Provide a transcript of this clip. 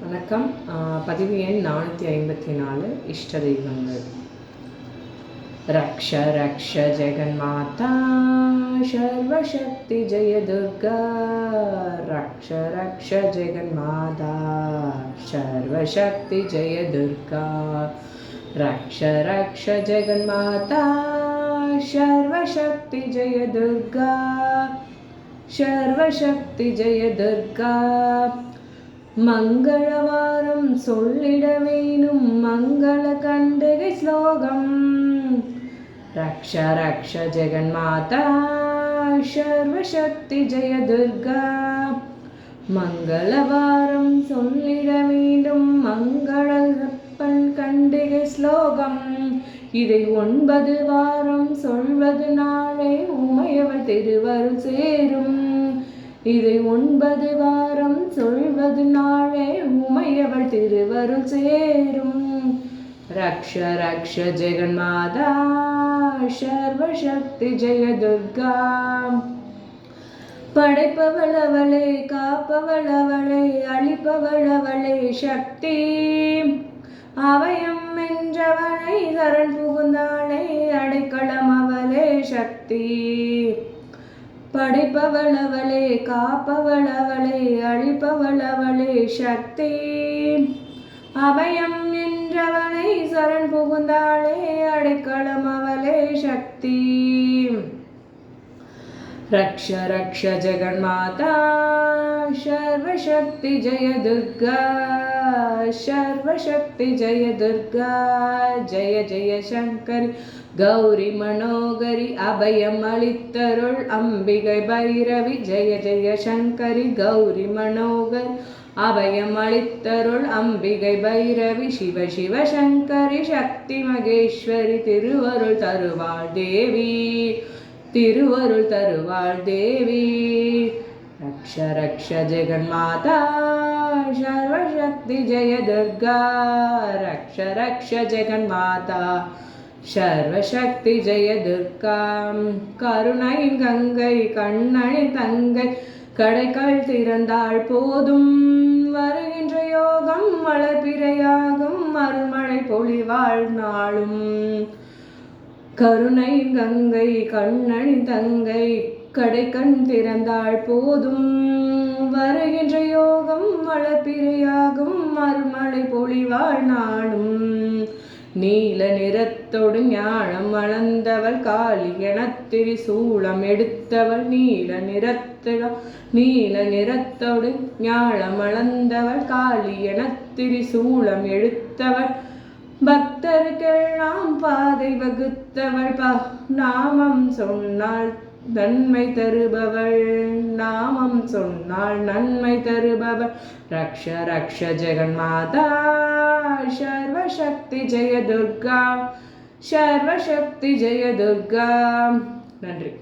வணக்கம். பதிவு எண் நானூற்றி ஐம்பத்தி நாலு இஷ்ட தெய்வங்கள். ரக்ஷ ரக்ஷ ஜெகன்மாதா சர்வசக்தி ஜெய துர்கா. ரக்ஷ ரக்ஷ ஜெகன்மாதா சர்வசக்தி ஜெய துர்கா. ரக்ஷ ரக்ஷ ஜெகன்மாதா சர்வசக்தி ஜெய துர்கா. சர்வசக்தி ஜெய துர்கா. மங்களவாரம் சொல்லிட வேணும் மங்கள கண்டகை ஸ்லோகம். ரக்ஷ ரக்ஷ ஜெகன்மாதா சர்வசக்தி ஜெய துர்கா. மங்களவாரம் சொல்லிட வேண்டும் மங்களப்பன் கண்டிகை ஸ்லோகம். இதை ஒன்பது வாரம் சொல்வது நாளே உமையவள் திருவருள் சேரும். இதை ஒன்பது வாரம் சொல்வது நாளே உமையவள் திருவருள் சேரும். ரக்ஷ ரக்ஷ ஜெகன்மாதா சர்வசக்தி ஜெய துர்கா. படைப்பவள் அவளே காப்பவள் அவளே அழிப்பவள் அவளே சக்தி. அவயம் என்றவனை கரண் புகுந்தாளே அடைக்கலம் அவளே சக்தி. படைப்பவளவளே காப்பவளவளே அழிப்பவளவளே சக்தி. அபயம் நின்றவனை சரண் புகுந்தாளே அடைக்கலம் அவளே சக்தி. ரக்ஷ ரக்ஷ ஜெகன்மாதா சர்வசக்தி ஜெய துர்கா. सर्वशक्ति जय दुर्गा जय जय शङ्करि கௌரி மனோகரி அபயம் அளித்தருள் அம்பிகை பைரவி ஜெய ஜெய சங்கரி கௌரி மனோகர் அபயம் அளித்தருள் அம்பிகை பைரவி சிவ சிவ சங்கரி சக்தி மகேஸ்வரி திருவருள் தருவாள் தேவி திருவருள் தருவாள் தேவி ரக்ஷ ரக்ஷ ஜெகன்மாதா சர்வசக்தி ஜெய துர்கா ரக்ஷ ரக்ஷ ஜெகன்மாதா சர்வசக்தி ஜெய துர்கா கருணை கங்கை கண்ணணி தங்கை கடைகள் திறந்தாள் போதும். வருகின்ற யோகம் வளர்பிறையாகும். மறுமழை பொழிவாள் நாளும். கருணை கங்கை கண்ணணி தங்கை கடை கண் திறந்தாள் போதும். வருகின்ற யோகம் வளர்பிறையாகும். மறுமலை பொழிவாள் நாடும் நீல நிறத்தோடு ஞானம் அளந்தவள் காளி எனத் திரிசூலம் எடுத்தவள். நீல நிறத்திட நீல நிறத்தோடு ஞானம் அளந்தவள் காளி எனத் திரிசூலம் எடுத்தவள். பக்தருக்கெல்லாம் பாதை வகுத்தவள். பா நாமம் சொன்னாள் நன்மை தருபவள் நாமம் சொன்னால் நன்மை தருபவள். ரக்ஷ ரக்ஷ ஜெகன்மாதா சர்வசக்தி ஜெய துர்கா சர்வசக்தி ஜெய துர்கா. நன்றி.